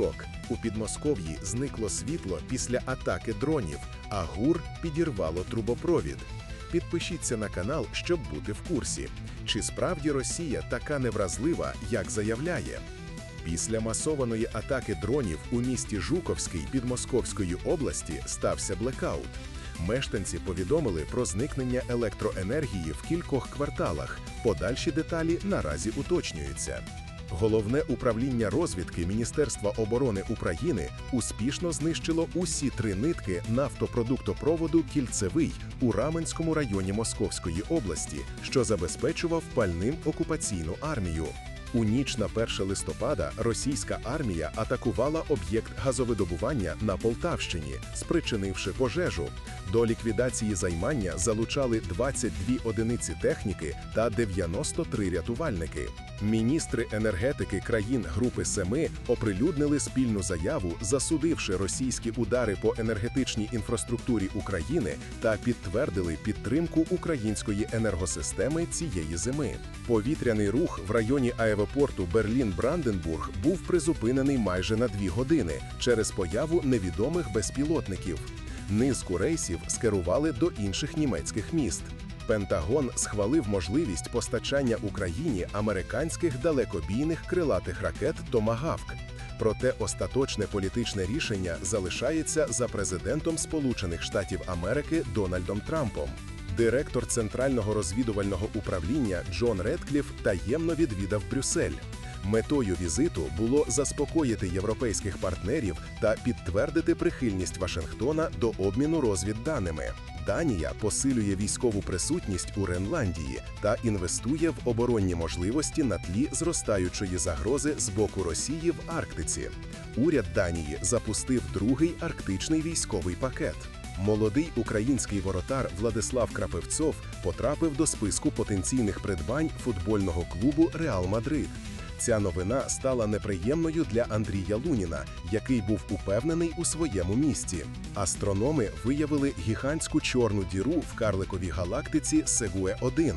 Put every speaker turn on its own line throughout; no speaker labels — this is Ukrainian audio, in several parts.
шок. У Підмосков'ї зникло світло після атаки дронів, а ГУР підірвало трубопровід. Підпишіться на канал, щоб бути в курсі. Чи справді Росія така невразлива, як заявляє? Після масованої атаки дронів у місті Жуковський Підмосковської області стався блекаут. Мешканці повідомили про зникнення електроенергії в кількох кварталах. Подальші деталі наразі уточнюються. Головне управління розвідки Міністерства оборони України успішно знищило усі три нитки нафтопродуктопроводу Кільцевий у Раменському районі Московської області, що забезпечував пальним окупаційну армію. У ніч на 1 листопада російська армія атакувала об'єкт газовидобування на Полтавщині, спричинивши пожежу. До ліквідації займання залучали 22 одиниці техніки та 93 рятувальники. Міністри енергетики країн Групи Семи оприлюднили спільну заяву, засудивши російські удари по енергетичній інфраструктурі України та підтвердили підтримку української енергосистеми цієї зими. Повітряний рух в районі аеропорту Берлін-Бранденбург був призупинений майже на дві години через появу невідомих безпілотників. Низку рейсів скерували до інших німецьких міст. Пентагон схвалив можливість постачання Україні американських далекобійних крилатих ракет Томагавк. Проте остаточне політичне рішення залишається за президентом Сполучених Штатів Америки Дональдом Трампом. Директор центрального розвідувального управління Джон Редкліф таємно відвідав Брюссель. Метою візиту було заспокоїти європейських партнерів та підтвердити прихильність Вашингтона до обміну розвідданими. Данія посилює військову присутність у Ренландії та інвестує в оборонні можливості на тлі зростаючої загрози з боку Росії в Арктиці. Уряд Данії запустив другий арктичний військовий пакет. Молодий український воротар Владислав Крапивцов потрапив до списку потенційних придбань футбольного клубу Реал Мадрид. Ця новина стала неприємною для Андрія Луніна, який був упевнений у своєму місці. Астрономи виявили гігантську чорну діру в карликовій галактиці Сегуе 1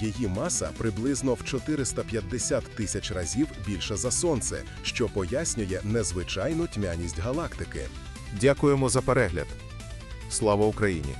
Її маса приблизно в 450 тисяч разів більша за сонце, що пояснює незвичайну тьмяність галактики.
Дякуємо за перегляд. Слава Україні!